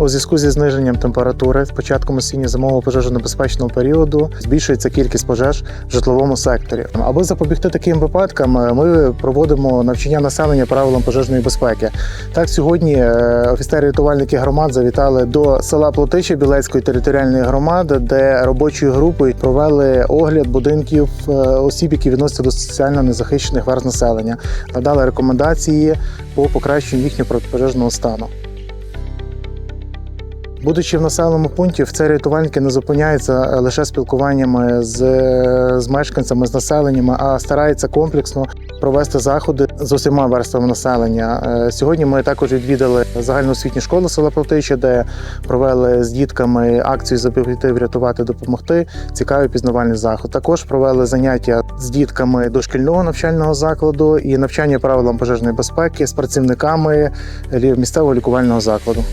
У зв'язку зі зниженням температури з початком осінньо-зимового пожежонебезпечного періоду збільшується кількість пожеж в житловому секторі. Аби запобігти таким випадкам, е, ми проводимо навчання населення правилам пожежної безпеки. Так, сьогодні е, офіцери-рятувальники громад завітали до села Плотича Білецької територіальної громади, де робочою групою провели огляд будинків е, осіб, які відносяться до соціально незахищених верст населення, надали рекомендації по покращенню їхнього протипожежного стану. Будучи в населеному пункті, в це рятувальники не зупиняються лише спілкуваннями з, з мешканцями, з населенням, а стараються комплексно провести заходи з усіма верствами населення. Е, Сьогодні ми також відвідали загальноосвітню школу села Плотича, де провели з дітками акцію «Запобігти, врятувати, допомогти. Цікавий пізнавальний заход. Також провели заняття з дітками дошкільного навчального закладу і навчання правилам пожежної безпеки з працівниками місцевого лікувального закладу.